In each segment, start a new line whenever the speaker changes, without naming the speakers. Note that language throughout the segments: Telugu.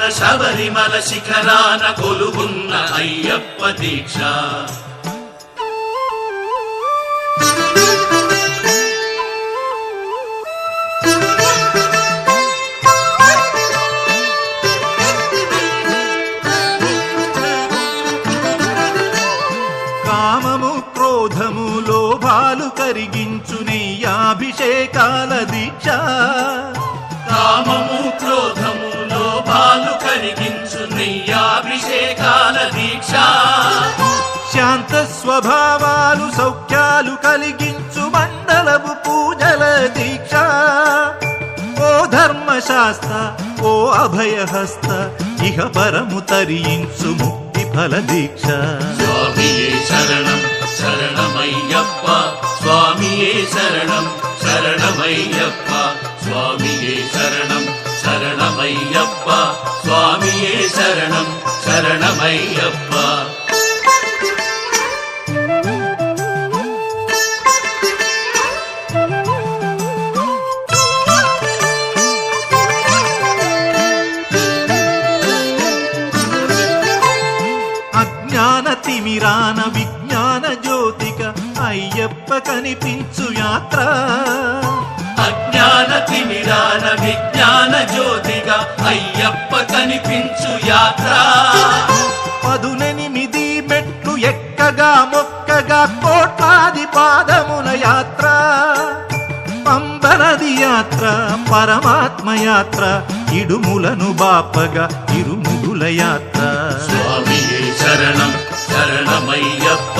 రూపాన శబరిమల శిఖరాన కొలుగున్న అయ్యప్ప దీక్ష.
కామము క్రోధము లోభాలు కరిగించు నెయ్యాభిషేకాల దీక్ష. శాంత స్వభావాలు సౌఖ్యాలు కలిగించు మండలపు పూజల దీక్ష. ఓ ధర్మశాస్త్ర ఓ అభయహస్త ఇహ పరము తరించు ముక్తి ఫల దీక్ష.
స్వామియే శరణం శరణమయ్యప్ప. స్వామియే శరణం శరణమయ్యప్ప. స్వామియే శరణం శరణమయ్యప్ప. స్వామియే శరణం.
తిమిరాన విజ్ఞాన జ్యోతిక అయ్యప్ప కనిపించు యాత్ర.
అజ్ఞాన తిమిరాన విజ్ఞాన జ్యోతిగా అయ్యప్ప కనిపించు యాత్ర.
పదునెనిమిది మెట్లు ఎక్కగా మొక్కగా కోట్లాది పాదముల యాత్ర. పంబనది యాత్ర పరమాత్మ యాత్ర ఇడుములను బాపగా ఇరుముడుల యాత్ర.
స్వామియే శరణం. శరణమయ్యప్ప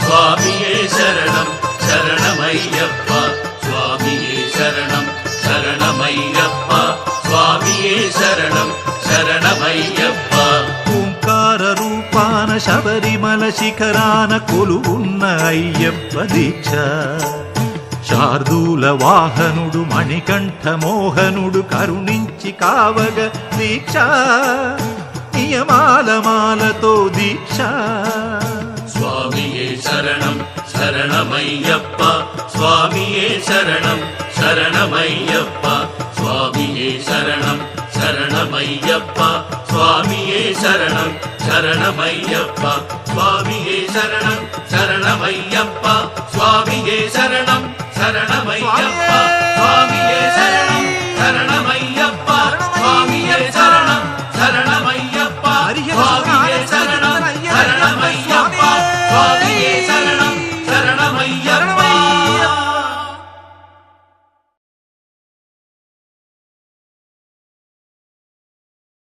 స్వామియే శరణం శరణమయ్యప్ప స్వామియే శరణం శరణమయ్యప్ప స్వామియే శరణం శరణమయ్యప్ప
ఓంకార రూపాన శబరిమల శిఖరాన కొలువున్న అయ్యప్ప దీక్ష శార్దూల వాహనుడు మణికంఠ మోహనుడు కరుణించి కావగ దీక్ష నియమాల మాలతో దీక్ష
சரணமையப்பா சுவாமியே சரணம் சரணமையப்பா சுவாமியே சரணம் சரணமையப்பா சுவாமியே சரணம் சரணமையப்பா சுவாமியே சரணம் சரணமையப்பா சுவாமியே சரணம் சரணமையப்பா சுவாமியே சரணம் சரணமையப்பா சுவாமியே சரணம் சரணமையப்பா சுவாமி